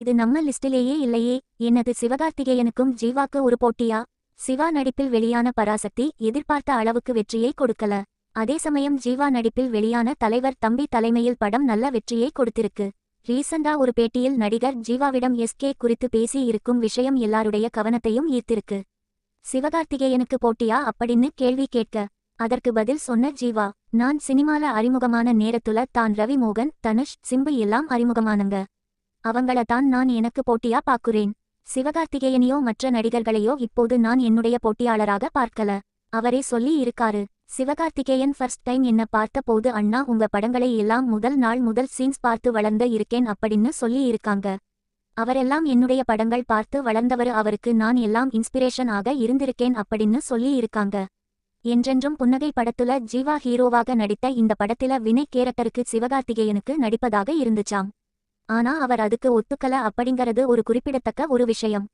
இது நம்ம லிஸ்டிலேயே இல்லையே. எனது சிவகார்த்திகேயனுக்கும் ஜீவாக்கு ஒரு போட்டியா? சிவா நடிப்பில் வெளியான பராசக்தி எதிர்பார்த்த அளவுக்கு வெற்றியை கொடுக்கல. அதே சமயம் ஜீவா நடிப்பில் வெளியான தலைவர் தம்பி தலைமையில் படம் நல்ல வெற்றியை கொடுத்திருக்கு. ரீசண்டா ஒரு பேட்டியில் நடிகர் ஜீவாவிடம் எஸ்கே குறித்து பேசி இருக்கும் விஷயம் எல்லாருடைய கவனத்தையும் ஈர்த்திருக்கு. சிவகார்த்திகேயனுக்கு போட்டியா அப்படின்னு கேள்வி கேட்க அதற்கு பதில் சொன்ன ஜீவா நான் சினிமால அறிமுகமான நேரத்துல தான் ரவி மோகன் தனுஷ் சிம்பு எல்லாம் அறிமுகமானங்க. அவங்கள தான் நான் எனக்கு போட்டியா பாக்குறேன் சிவகார்த்திகேயனையோ மற்ற நடிகர்களையோ இப்போது நான் என்னுடைய போட்டியாளராக பார்க்கல. அவரே சொல்லி இருக்காரு சிவகார்த்திகேயன் ஃபர்ஸ்ட் டைம் என்ன பார்த்த போது அண்ணா உங்க படங்களை எல்லாம் முதல் நாள் முதல் சீன்ஸ் பார்த்து வளர்ந்த இருக்கேன் அப்படின்னு சொல்லி இருக்காங்க. அவரெல்லாம் என்னுடைய படங்கள் பார்த்து வளர்ந்தவர் அவருக்கு நான் எல்லாம் இன்ஸ்பிரேஷன் ஆக இருந்திருக்கேன் அப்படின்னு சொல்லி இருக்காங்க. என்றென்றும் புன்னகை படத்துல ஜீவா ஹீரோவாக நடித்த இந்த படத்தில வினய் கேரக்டருக்கு சிவகார்த்திகேயனுக்கு நடிப்பதாக இருந்துச்சாம். ஆனா அவர் அதுக்கு ஒத்துக்கல அப்படிங்கறது ஒரு குறிப்பிடத்தக்க ஒரு விஷயம்.